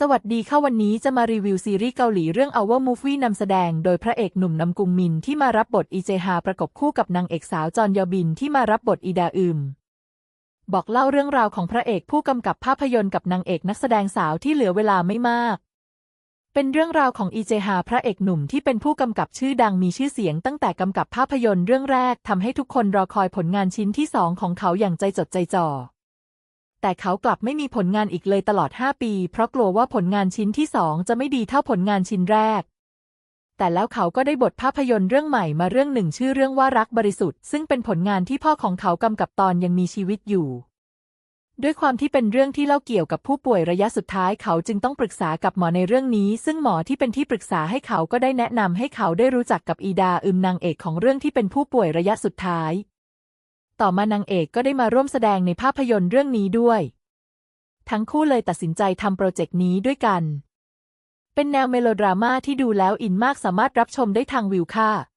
สวัสดีค่ะวันนี้จะมารีวิวซีรีส์เกาหลีเรื่อง Our Movie นำแสดงโดยพระเอกหนุ่มนำกุงมินที่มารับบทอีเจฮาประกบคู่กับนางเอกสาวจอนยอบินที่มารับบทอีดาอึม บอกเล่าเรื่องราวของพระเอกผู้กำกับภาพยนตร์กับนางเอกนักแสดงสาวที่เหลือเวลาไม่มาก เป็นเรื่องราวของอีเจฮาพระเอกหนุ่มที่เป็นผู้กำกับชื่อดังมีชื่อเสียงตั้งแต่กำกับภาพยนตร์เรื่องแรกทำให้ทุกคนรอคอยผลงานชิ้นที่สองของเขาอย่างใจจดใจจ่อ แต่เขากลับไม่มีผลงานอีกเลยตลอด 5 ปี เพราะกลัวว่าผลงานชิ้นที่สองจะไม่ดีเท่าผลงานชิ้นแรก แต่แล้วเขาก็ได้บทภาพยนตร์เรื่องใหม่มาเรื่องหนึ่งชื่อเรื่องว่ารักบริสุทธิ์ ซึ่งเป็นผลงานที่พ่อของเขากำกับตอนยังมีชีวิตอยู่ ด้วยความที่เป็นเรื่องที่เล่าเกี่ยวกับผู้ป่วยระยะสุดท้ายเขาจึงต้องปรึกษากับหมอในเรื่องนี้ ซึ่งหมอที่เป็นที่ปรึกษาให้เขาก็ได้แนะนำให้เขาได้รู้จักกับอีดาอึมนางเอกของเรื่องที่เป็นผู้ป่วยระยะสุดท้าย ต่อมานางเอกก็ได้มาร่วมแสดงในภาพยนตร์เรื่องนี้ด้วย ทั้งคู่เลยตัดสินใจทำโปรเจกต์นี้ด้วยกัน เป็นแนวเมโลดราม่าที่ดูแล้วอินมากสามารถรับชมได้ทางวิวค่ะ